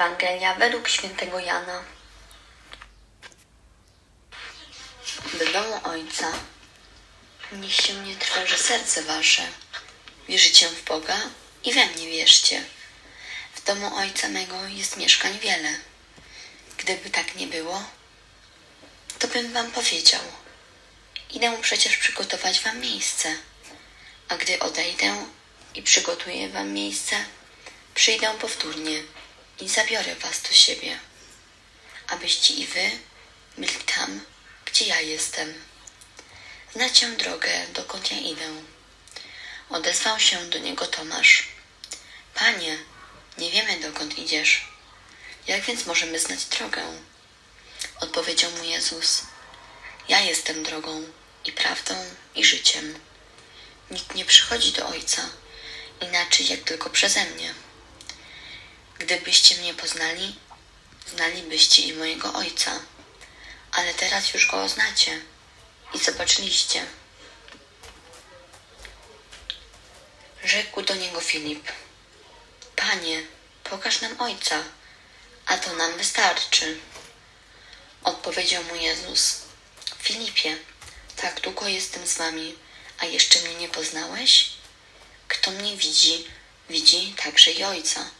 Ewangelia według świętego Jana. Do domu Ojca niech się nie trwoży serce wasze. Wierzycie w Boga i we mnie wierzcie. W domu Ojca mego jest mieszkań wiele. Gdyby tak nie było, to bym wam powiedział. Idę przecież przygotować wam miejsce. A gdy odejdę i przygotuję wam miejsce, przyjdę powtórnie i zabiorę was do siebie, abyście i wy byli tam, gdzie ja jestem. Znacie drogę, dokąd ja idę. Odezwał się do niego Tomasz. Panie, nie wiemy dokąd idziesz. Jak więc możemy znać drogę? Odpowiedział mu Jezus. Ja jestem drogą i prawdą i życiem. Nikt nie przychodzi do Ojca inaczej jak tylko przeze mnie. Gdybyście mnie poznali, znalibyście i mojego Ojca, ale teraz już go znacie i zobaczyliście. Rzekł do niego Filip: Panie, pokaż nam Ojca, a to nam wystarczy. Odpowiedział mu Jezus: Filipie, tak długo jestem z wami, a jeszcze mnie nie poznałeś? Kto mnie widzi, widzi także i Ojca.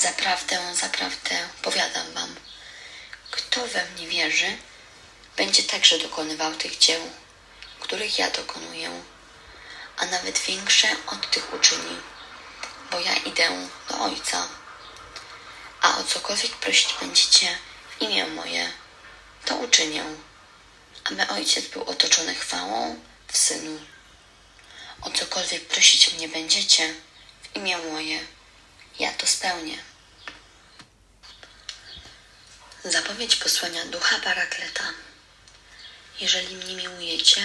Zaprawdę, zaprawdę powiadam wam, kto we mnie wierzy, będzie także dokonywał tych dzieł, których ja dokonuję, a nawet większe od tych uczyni, bo ja idę do Ojca. A o cokolwiek prosić będziecie w imię moje, to uczynię, aby Ojciec był otoczony chwałą w Synu. O cokolwiek prosić mnie będziecie w imię moje, ja to spełnię. Zapowiedź posłania Ducha Parakleta. Jeżeli mnie miłujecie,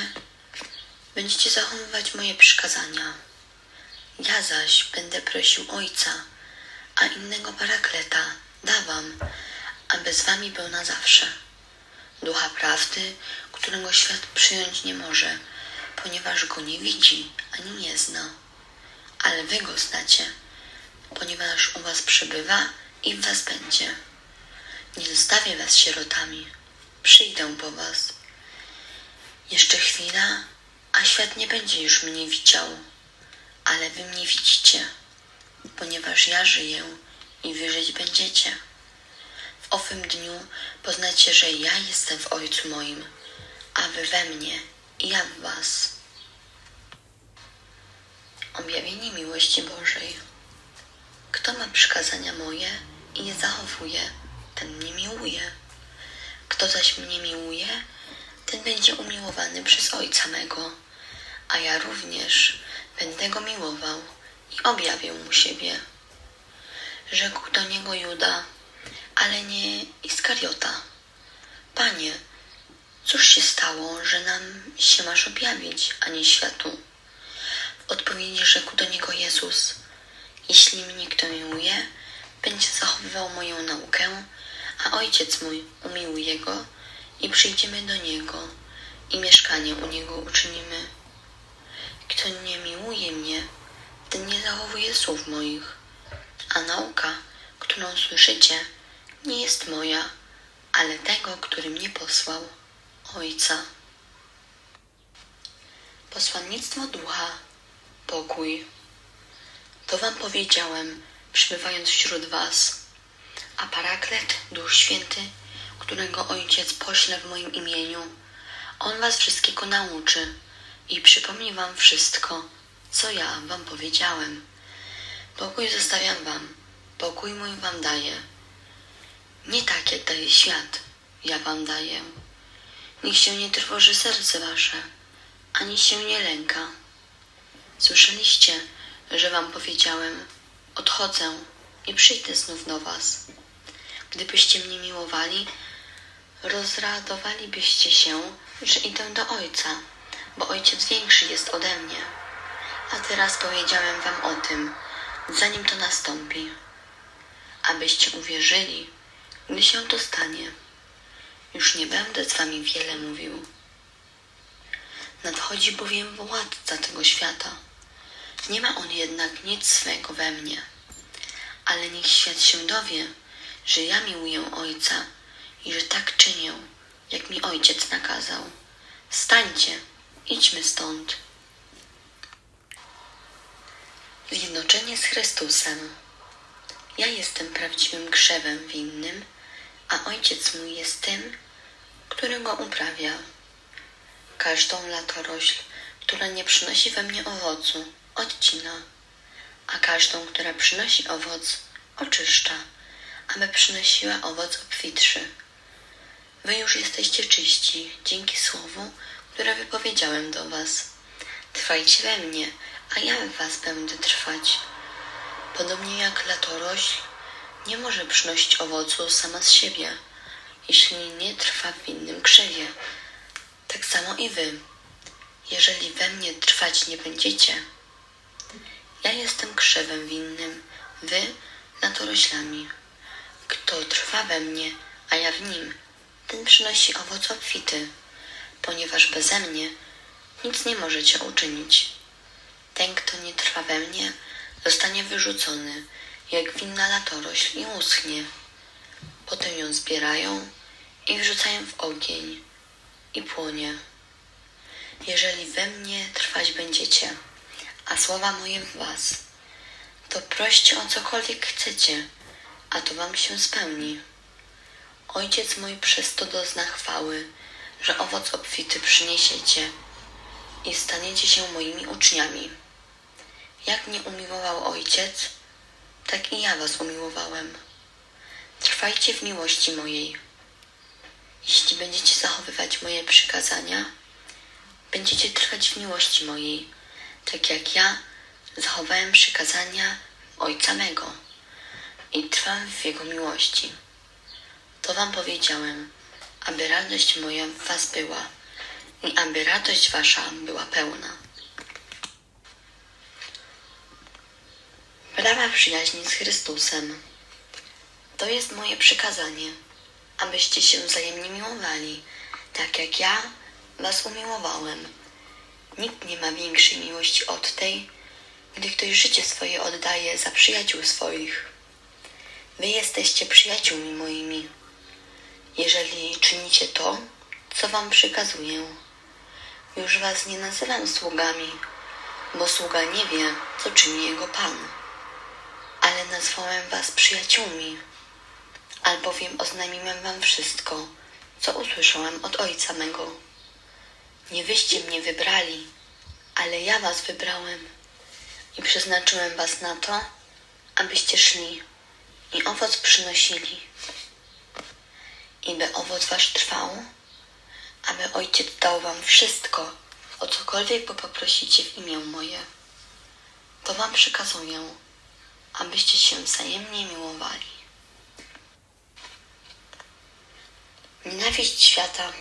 będziecie zachowywać moje przykazania. Ja zaś będę prosił Ojca, a innego Parakleta dawam, aby z wami był na zawsze. Ducha prawdy, którego świat przyjąć nie może, ponieważ go nie widzi ani nie zna. Ale wy go znacie, ponieważ u was przebywa i w was będzie. Nie zostawię was sierotami. Przyjdę po was. Jeszcze chwila, a świat nie będzie już mnie widział, ale wy mnie widzicie, ponieważ ja żyję i wy żyć będziecie. W owym dniu poznacie, że ja jestem w Ojcu moim, a wy we mnie i ja w was. Objawienie miłości Bożej. Kto ma przykazania moje i je zachowuje, ten mnie miłuje. Kto zaś mnie miłuje, ten będzie umiłowany przez Ojca mego, a ja również będę go miłował i objawię mu siebie. Rzekł do niego Juda, ale nie Iskariota. Panie, cóż się stało, że nam się masz objawić, a nie światu? W odpowiedzi rzekł do niego Jezus, jeśli mnie kto miłuje, będzie zachowywał moją naukę, a ojciec mój umiłuje go i przyjdziemy do niego i mieszkanie u niego uczynimy. Kto nie miłuje mnie, ten nie zachowuje słów moich, a nauka, którą słyszycie, nie jest moja, ale tego, który mnie posłał, Ojca. Posłannictwo Ducha, pokój. To wam powiedziałem, przybywając wśród was. A Paraklet, Duch Święty, którego Ojciec pośle w moim imieniu, On was wszystkiego nauczy i przypomni wam wszystko, co ja wam powiedziałem. Pokój zostawiam wam, pokój mój wam daję. Nie tak, jak daje świat, ja wam daję. Niech się nie trwoży serce wasze, ani się nie lęka. Słyszeliście, że wam powiedziałem, odchodzę i przyjdę znów do was. Gdybyście mnie miłowali, rozradowalibyście się, że idę do Ojca, bo Ojciec większy jest ode mnie. A teraz powiedziałem wam o tym, zanim to nastąpi, abyście uwierzyli, gdy się to stanie. Już nie będę z wami wiele mówił. Nadchodzi bowiem władca tego świata. Nie ma on jednak nic swego we mnie. Ale niech świat się dowie, że ja miłuję Ojca i że tak czynię, jak mi Ojciec nakazał. Wstańcie, idźmy stąd. Zjednoczenie z Chrystusem. Ja jestem prawdziwym krzewem winnym, a Ojciec mój jest tym, który go uprawia. Każdą latorośl, która nie przynosi we mnie owocu, odcina, a każdą, która przynosi owoc, oczyszcza, aby przynosiła owoc obfitszy. Wy już jesteście czyści dzięki słowu, które wypowiedziałem do was. Trwajcie we mnie, a ja w was będę trwać. Podobnie jak latorośl nie może przynosić owocu sama z siebie, jeśli nie trwa w innym krzewie. Tak samo i wy, jeżeli we mnie trwać nie będziecie. Ja jestem krzewem winnym, wy latoroślami. Trwa we mnie, a ja w nim, ten przynosi owoc obfity, ponieważ beze mnie nic nie możecie uczynić. Ten, kto nie trwa we mnie, zostanie wyrzucony, jak winna latorośl i uschnie. Potem ją zbierają i wrzucają w ogień i płonie. Jeżeli we mnie trwać będziecie, a słowa moje w was, to proście o cokolwiek chcecie, a to wam się spełni. Ojciec mój przez to dozna chwały, że owoc obfity przyniesiecie i staniecie się moimi uczniami. Jak mnie umiłował Ojciec, tak i ja was umiłowałem. Trwajcie w miłości mojej. Jeśli będziecie zachowywać moje przykazania, będziecie trwać w miłości mojej, tak jak ja zachowałem przykazania Ojca mego i trwam w Jego miłości. To wam powiedziałem, aby radość moja w was była i aby radość wasza była pełna. Prawa przyjaźni z Chrystusem. To jest moje przykazanie, abyście się wzajemnie miłowali, tak jak ja was umiłowałem. Nikt nie ma większej miłości od tej, gdy ktoś życie swoje oddaje za przyjaciół swoich. Wy jesteście przyjaciółmi moimi, jeżeli czynicie to, co wam przykazuję. Już was nie nazywam sługami, bo sługa nie wie, co czyni jego pan. Ale nazwałem was przyjaciółmi, albowiem oznajmiłem wam wszystko, co usłyszałem od ojca mego. Nie wyście mnie wybrali, ale ja was wybrałem i przeznaczyłem was na to, abyście szli i owoc przynosili, i by owoc wasz trwał, aby ojciec dał wam wszystko, o cokolwiek poprosicie w imię moje. To wam przekazuję, abyście się wzajemnie miłowali. Nienawiść świata.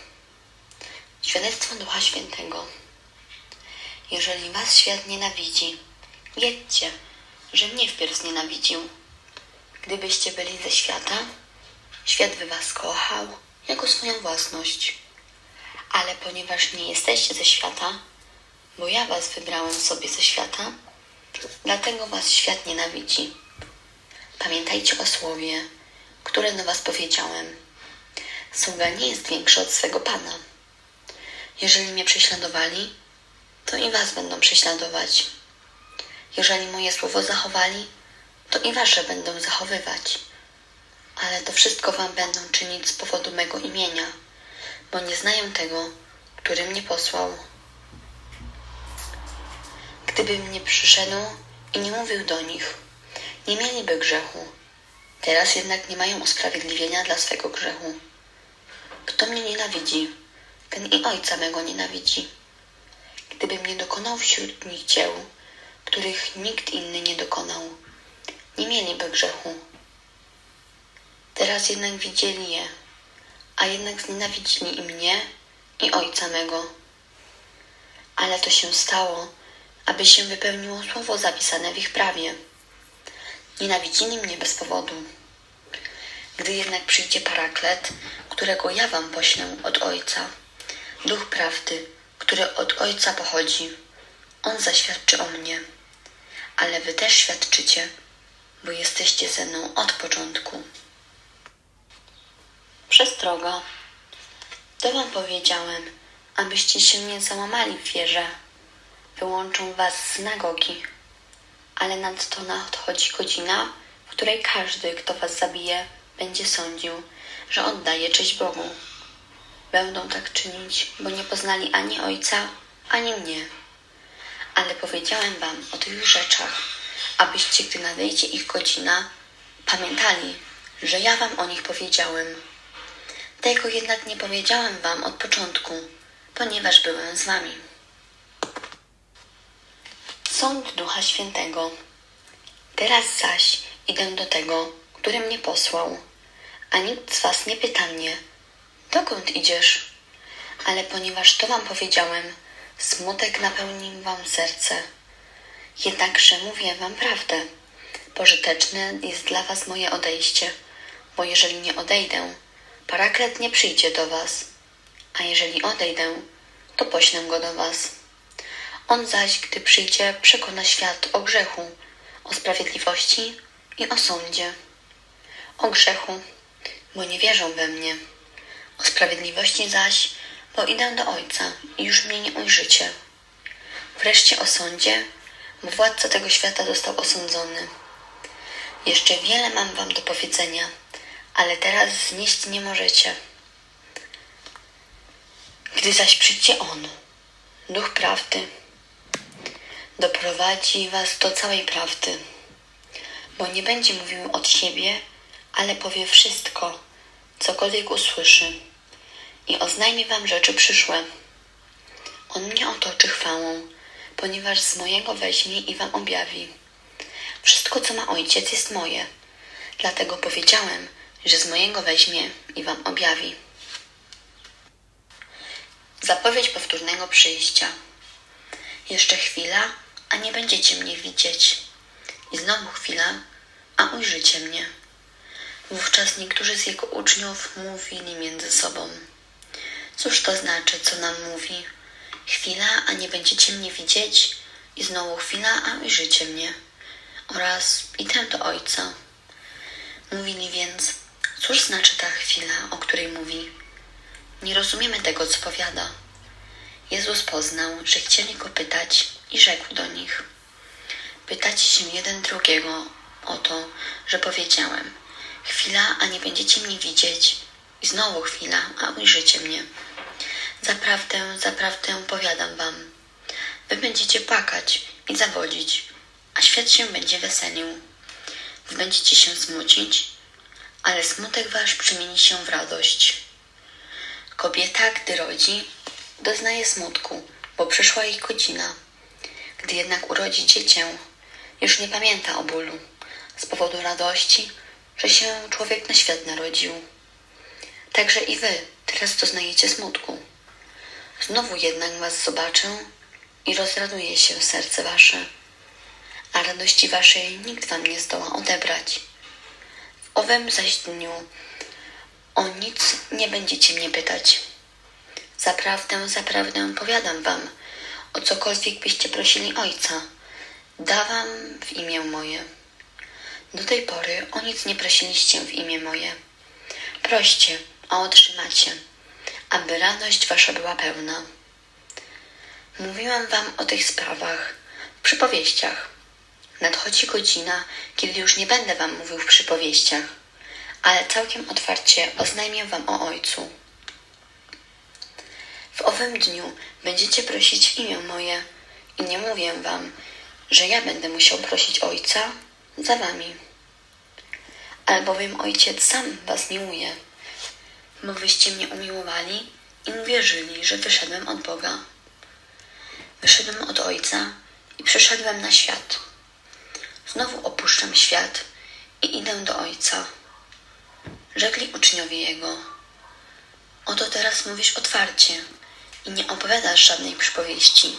Świadectwo Ducha Świętego. Jeżeli was świat nienawidzi, wiedzcie, że mnie wpierw znienawidził. Gdybyście byli ze świata, świat by was kochał jako swoją własność. Ale ponieważ nie jesteście ze świata, bo ja was wybrałem sobie ze świata, dlatego was świat nienawidzi. Pamiętajcie o słowie, które do was powiedziałem. Sługa nie jest większy od swego Pana. Jeżeli mnie prześladowali, to i was będą prześladować. Jeżeli moje słowo zachowali, to i wasze będą zachowywać. Ale to wszystko wam będą czynić z powodu mego imienia, bo nie znają tego, który mnie posłał. Gdybym nie przyszedł i nie mówił do nich, nie mieliby grzechu. Teraz jednak nie mają usprawiedliwienia dla swego grzechu. Kto mnie nienawidzi, ten i ojca mego nienawidzi. Gdybym nie dokonał wśród nich dzieł, których nikt inny nie dokonał, nie mieliby grzechu. Teraz jednak widzieli je, a jednak znienawidzili i mnie, i ojca mego. Ale to się stało, aby się wypełniło słowo zapisane w ich prawie. Nienawidzili mnie bez powodu. Gdy jednak przyjdzie paraklet, którego ja wam poślę od Ojca, duch prawdy, który od Ojca pochodzi, on zaświadczy o mnie. Ale wy też świadczycie, bo jesteście ze mną od początku. Przestroga. To wam powiedziałem, abyście się nie załamali w wierze. Wyłączą was z synagogi. Ale nadto nadchodzi godzina, w której każdy, kto was zabije, będzie sądził, że oddaje cześć Bogu. Będą tak czynić, bo nie poznali ani Ojca, ani mnie. Ale powiedziałem wam o tych rzeczach, abyście, gdy nadejdzie ich godzina, pamiętali, że ja wam o nich powiedziałem. Tego jednak nie powiedziałem wam od początku, ponieważ byłem z wami. Sąd Ducha Świętego. Teraz zaś idę do tego, który mnie posłał, a nikt z was nie pyta mnie, dokąd idziesz? Ale ponieważ to wam powiedziałem, smutek napełnił wam serce. Jednakże mówię wam prawdę. Pożyteczne jest dla was moje odejście, bo jeżeli nie odejdę, paraklet nie przyjdzie do was, a jeżeli odejdę, to poślę go do was. On zaś, gdy przyjdzie, przekona świat o grzechu, o sprawiedliwości i o sądzie. O grzechu, bo nie wierzą we mnie. O sprawiedliwości zaś, bo idę do Ojca i już mnie nie ujrzycie. Wreszcie o sądzie, bo władca tego świata został osądzony. Jeszcze wiele mam wam do powiedzenia, ale teraz znieść nie możecie. Gdy zaś przyjdzie On, Duch Prawdy, doprowadzi was do całej prawdy, bo nie będzie mówił od siebie, ale powie wszystko, cokolwiek usłyszy i oznajmi wam rzeczy przyszłe. On mnie otoczy chwałą, ponieważ z mojego weźmie i wam objawi. Wszystko, co ma ojciec, jest moje, dlatego powiedziałem, że z mojego weźmie i wam objawi. Zapowiedź powtórnego przyjścia. Jeszcze chwila, a nie będziecie mnie widzieć. I znowu chwila, a ujrzycie mnie. Wówczas niektórzy z jego uczniów mówili między sobą. Cóż to znaczy, co nam mówi? Chwila, a nie będziecie mnie widzieć, i znowu chwila, a ujrzycie mnie. Oraz idę do Ojca. Mówili więc, cóż znaczy ta chwila, o której mówi? Nie rozumiemy tego, co powiada. Jezus poznał, że chcieli go pytać i rzekł do nich: Pytacie się jeden drugiego o to, że powiedziałem: Chwila, a nie będziecie mnie widzieć, i znowu chwila, a ujrzycie mnie. Zaprawdę, zaprawdę powiadam wam: Wy będziecie płakać i zawodzić, a świat się będzie weselił. Wy będziecie się smucić, ale smutek wasz przemieni się w radość. Kobieta, gdy rodzi, doznaje smutku, bo przyszła jej godzina. Gdy jednak urodzi dziecię, już nie pamięta o bólu, z powodu radości, że się człowiek na świat narodził. Także i wy teraz doznajecie smutku. Znowu jednak was zobaczę i rozraduje się serce wasze, a radości waszej nikt wam nie zdoła odebrać. W owym zaś dniu o nic nie będziecie mnie pytać. Zaprawdę, zaprawdę powiadam wam, o cokolwiek byście prosili Ojca, dawam w imię moje. Do tej pory o nic nie prosiliście w imię moje. Proście, a otrzymacie, aby radość wasza była pełna. Mówiłam wam o tych sprawach w przypowieściach. Nadchodzi godzina, kiedy już nie będę wam mówił w przypowieściach, ale całkiem otwarcie oznajmię wam o Ojcu. W owym dniu będziecie prosić w imię moje i nie mówię wam, że ja będę musiał prosić Ojca za wami. Albowiem Ojciec sam was miłuje, bo wyście mnie umiłowali i uwierzyli, że wyszedłem od Boga. Wyszedłem od Ojca i przyszedłem na świat. Znowu opuszczam świat i idę do Ojca. Rzekli uczniowie jego: Oto teraz mówisz otwarcie i nie opowiadasz żadnej przypowieści.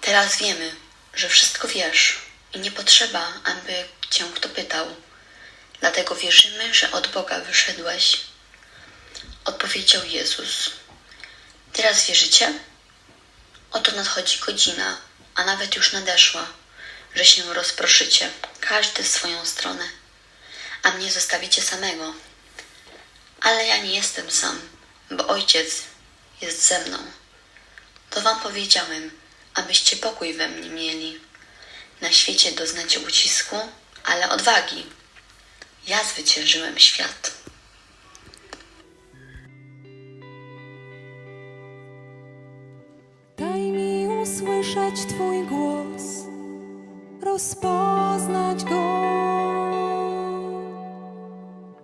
Teraz wiemy, że wszystko wiesz i nie potrzeba, aby cię kto pytał. Dlatego wierzymy, że od Boga wyszedłeś. Odpowiedział Jezus. Teraz wierzycie? Oto nadchodzi godzina, a nawet już nadeszła, że się rozproszycie, każdy w swoją stronę, a mnie zostawicie samego. Ale ja nie jestem sam, bo Ojciec jest ze mną. To wam powiedziałem, abyście pokój we mnie mieli. Na świecie doznacie ucisku, ale odwagi. Ja zwyciężyłem świat. Daj mi usłyszeć Twój głos, rozpoznać go.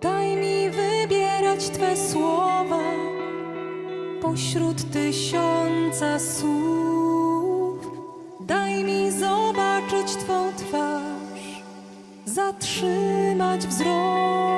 Daj mi wybierać Twe słowa pośród tysiąca słów. Daj mi zobaczyć Twą zatrzymać wzrok.